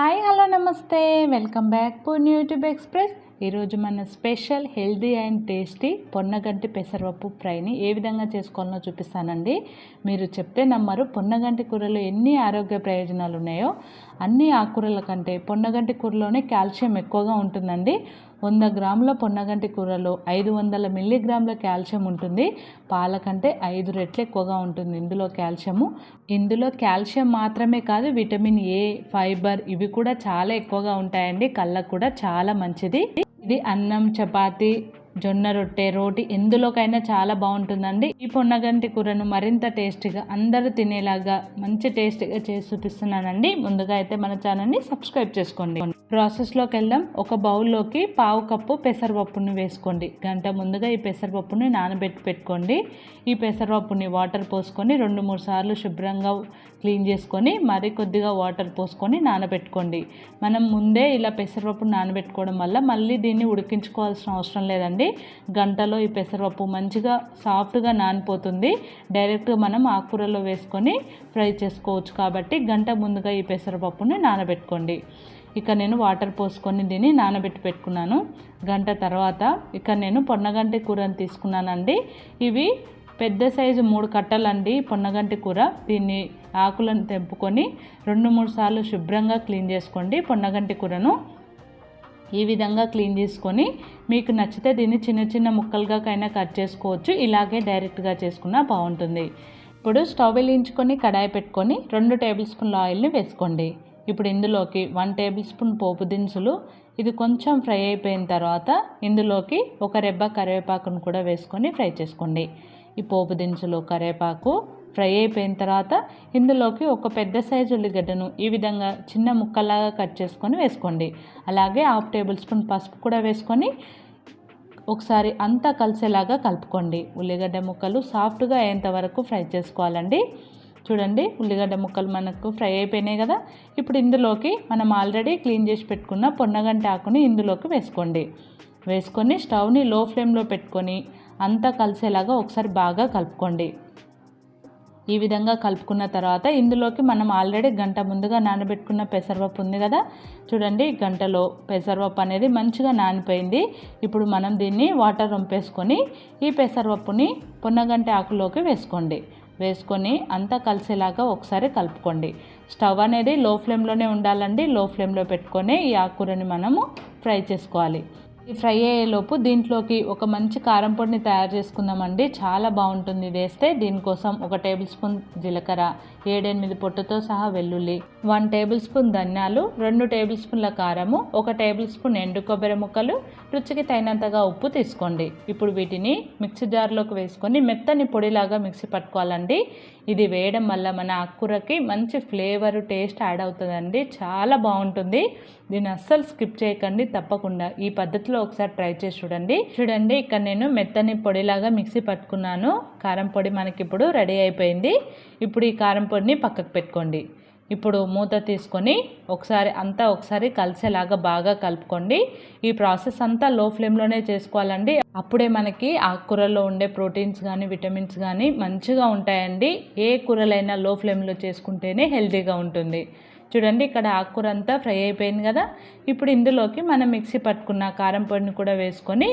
Hi hello namaste. Welcome back poor YouTube express. ఈరోజు మన special healthy and tasty పొన్నగంటి పెసరపప్పు ఫ్రైని ఏ విధంగా చేసుకోవాలో చూపిస్తానండి. మీరు చెప్తే నమ్మరు పొన్నగంటి కూరలో ఎన్ని ఆరోగ్య ప్రయోజనాలు ఉన్నాయో అన్ని ఆకుకూరల కంటే పొన్నగంటి కూరలోనే కాల్షియం ఎక్కువగా ఉంటుందండి. వంద గ్రాముల పొన్నగంటి కూరలో ఐదు వందల మిల్లీగ్రాముల కాల్షియం ఉంటుంది. పాల కంటే ఐదు రెట్లు ఎక్కువగా ఉంటుంది ఇందులో కాల్షియము. ఇందులో కాల్షియం మాత్రమే కాదు విటమిన్ ఏ ఫైబర్ ఇవి కూడా చాలా ఎక్కువగా ఉంటాయండి. కళ్ళకు కూడా చాలా మంచిది. ఇది అన్నం చపాతి జొన్న రొట్టె రోటి ఎందులోకైనా చాలా బాగుంటుందండి. ఈ పొన్నగంటి కూరను మరింత టేస్టీగా అందరూ తినేలాగా మంచి టేస్టీగా చేసి చూపిస్తున్నానండి. ముందుగా అయితే మన ఛానల్ని సబ్స్క్రైబ్ చేసుకోండి. ప్రాసెస్లోకి వెళ్దాం. ఒక బౌల్లోకి పావు కప్పు పెసరపప్పుని వేసుకోండి. గంట ముందుగా ఈ పెసరపప్పుని నానబెట్టి పెట్టుకోండి. ఈ పెసరపప్పుని వాటర్ పోసుకొని రెండు మూడు సార్లు శుభ్రంగా క్లీన్ చేసుకొని మరి కొద్దిగా వాటర్ పోసుకొని నానబెట్టుకోండి. మనం ముందే ఇలా పెసరపప్పు నానబెట్టుకోవడం వల్ల మళ్ళీ దీన్ని ఉడికించుకోవాల్సిన అవసరం లేదండి. గంటలో ఈ పెసరపప్పు మంచిగా సాఫ్ట్గా నానిపోతుంది. డైరెక్ట్గా మనం ఆకుకూరలో వేసుకొని ఫ్రై చేసుకోవచ్చు కాబట్టి గంట ముందుగా ఈ పెసరపప్పుని నానబెట్టుకోండి. ఇక నేను వాటర్ పోసుకొని దీన్ని నానబెట్టి పెట్టుకున్నాను. గంట తర్వాత ఇక నేను పొన్నగంటి కూరని తీసుకున్నానండి. ఇవి పెద్ద సైజు మూడు కట్టలండి పొన్నగంటి కూర. దీన్ని ఆకులను తెంపుకొని రెండు మూడు సార్లు శుభ్రంగా క్లీన్ చేసుకోండి పొన్నగంటి కూరను. ఈ విధంగా క్లీన్ చేసుకొని మీకు నచ్చితే దీన్ని చిన్న చిన్న ముక్కలుగా కైనా కట్ చేసుకోవచ్చు. ఇలాగే డైరెక్ట్గా చేసుకున్నా బాగుంటుంది. ఇప్పుడు స్టవ్ వెలిగించుకొని కడాయి పెట్టుకొని రెండు టేబుల్ స్పూన్ల ఆయిల్ని వేసుకోండి. ఇప్పుడు ఇందులోకి వన్ టేబుల్ స్పూన్ పోపు దినుసులు ఇది కొంచెం ఫ్రై అయిపోయిన తర్వాత ఇందులోకి ఒక రెబ్బ కరివేపాకును కూడా వేసుకొని ఫ్రై చేసుకోండి. ఈ పోపు దినుసులు కరివేపాకు ఫ్రై అయిపోయిన తర్వాత ఇందులోకి ఒక పెద్ద సైజు ఉల్లిగడ్డను ఈ విధంగా చిన్న ముక్కలాగా కట్ చేసుకొని వేసుకోండి. అలాగే హాఫ్ టేబుల్ స్పూన్ పసుపు కూడా వేసుకొని ఒకసారి అంతా కలిసేలాగా కలుపుకోండి. ఉల్లిగడ్డ ముక్కలు సాఫ్ట్గా అయ్యేంత వరకు ఫ్రై చేసుకోవాలండి. చూడండి ఉల్లిగడ్డ ముక్కలు మనకు ఫ్రై అయిపోయినాయి కదా. ఇప్పుడు ఇందులోకి మనం ఆల్రెడీ క్లీన్ చేసి పెట్టుకున్న పొన్నగంట ఆకుని ఇందులోకి వేసుకోండి. వేసుకొని స్టవ్ని లో ఫ్లేమ్లో పెట్టుకొని అంతా కలిసేలాగా ఒకసారి బాగా కలుపుకోండి. ఈ విధంగా కలుపుకున్న తర్వాత ఇందులోకి మనం ఆల్రెడీ గంట ముందుగా నానబెట్టుకున్న పెసరపప్పు ఉంది కదా? చూడండి గంటలో పెసరపప్పు అనేది మంచిగా నానిపోయింది. ఇప్పుడు మనం దీన్ని వాటర్ రొంపేసుకొని ఈ పెసరపప్పుని పొన్నగంటి ఆకులోకి వేసుకోండి. వేసుకొని అంతా కలిసేలాగా ఒకసారి కలుపుకోండి. స్టవ్ అనేది లో ఫ్లేమ్లోనే ఉండాలండి. లో ఫ్లేమ్లో పెట్టుకొని ఈ ఆకుకూరని మనము ఫ్రై చేసుకోవాలి. ఈ ఫ్రై అయ్యేలోపు దీంట్లోకి ఒక మంచి కారం పొడిని తయారు చేసుకుందామండి. చాలా బాగుంటుంది వేస్తే. దీనికోసం ఒక టేబుల్ స్పూన్ జీలకర్ర ఏడెనిమిది పొట్టుతో సహా వెల్లుల్లి వన్ టేబుల్ స్పూన్ ధనియాలు రెండు టేబుల్ స్పూన్ల కారము ఒక టేబుల్ స్పూన్ ఎండు కొబ్బరి ముక్కలు రుచికి తగినంతగా ఉప్పు తీసుకోండి. ఇప్పుడు వీటిని మిక్సీ జార్లోకి వేసుకొని మెత్తని పొడిలాగా మిక్సీ పట్టుకోవాలండి. ఇది వేయడం వల్ల మన ఆకుకూరకి మంచి ఫ్లేవర్ టేస్ట్ యాడ్ అవుతుందండి. చాలా బాగుంటుంది. దీన్ని అస్సలు స్కిప్ చేయకండి తప్పకుండా. ఈ పద్ధతిలో ఒకసారి ట్రై చేసి చూడండి. చూడండి ఇక్కడ నేను మెత్తని పొడిలాగా మిక్సీ పట్టుకున్నాను. కారం పొడి మనకి ఇప్పుడు రెడీ అయిపోయింది. ఇప్పుడు ఈ కారం పొడిని పక్కకు పెట్టుకోండి. ఇప్పుడు మూత తీసుకొని ఒకసారి అంతా ఒకసారి కలిసేలాగా బాగా కలుపుకోండి. ఈ ప్రాసెస్ అంతా లో ఫ్లేమ్లోనే చేసుకోవాలండి. అప్పుడే మనకి ఆకుకూరలో ఉండే ప్రోటీన్స్ కానీ విటమిన్స్ కానీ మంచిగా ఉంటాయండి. ఏ కూరలైనా లో ఫ్లేమ్లో చేసుకుంటేనే హెల్తీగా ఉంటుంది. చూడండి ఇక్కడ ఆకుకూర అంతా ఫ్రై అయిపోయింది కదా. ఇప్పుడు ఇందులోకి మనం మిక్సీ పట్టుకున్న కారం పొడిని కూడా వేసుకొని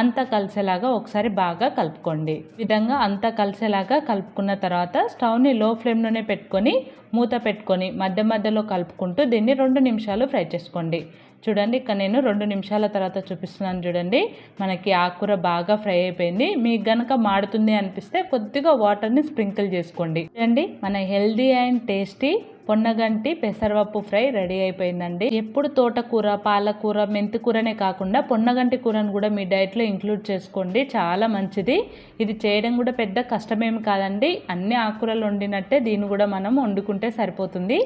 అంతా కలిసేలాగా ఒకసారి బాగా కలుపుకోండి. విధంగా అంతా కలిసేలాగా కలుపుకున్న తర్వాత స్టవ్ని లో ఫ్లేమ్లోనే పెట్టుకొని మూత పెట్టుకొని మధ్య మధ్యలో కలుపుకుంటూ దీన్ని రెండు నిమిషాలు ఫ్రై చేసుకోండి. చూడండి ఇక్కడ నేను రెండు నిమిషాల తర్వాత చూపిస్తున్నాను చూడండి. మనకి ఆకుకూర బాగా ఫ్రై అయిపోయింది. మీకు గనక మాడుతుంది అనిపిస్తే కొద్దిగా వాటర్ని స్ప్రింకిల్ చేసుకోండి. చూడండి మన హెల్దీ అండ్ టేస్టీ పొన్నగంటి పెసరపప్పు ఫ్రై రెడీ అయిపోయిందండి. ఎప్పుడు తోటకూర పాలకూర మెంతికూరనే కాకుండా పొన్నగంటి కూరను కూడా మీ డైట్లో ఇంక్లూడ్ చేసుకోండి. చాలా మంచిది. ఇది చేయడం కూడా పెద్ద కష్టమేమి కాదండి. అన్ని ఆకుకూరలు వండినట్టే దీన్ని కూడా మనం వండుకుంటే సరిపోతుంది.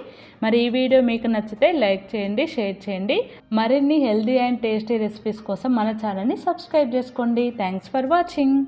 మరి ఈ వీడియో మీకు నచ్చితే లైక్ చేయండి షేర్ చేయండి. మరిన్ని హెల్దీ అండ్ టేస్టీ రెసిపీస్ కోసం మన ఛానల్ని సబ్స్క్రైబ్ చేసుకోండి. Thanks for watching.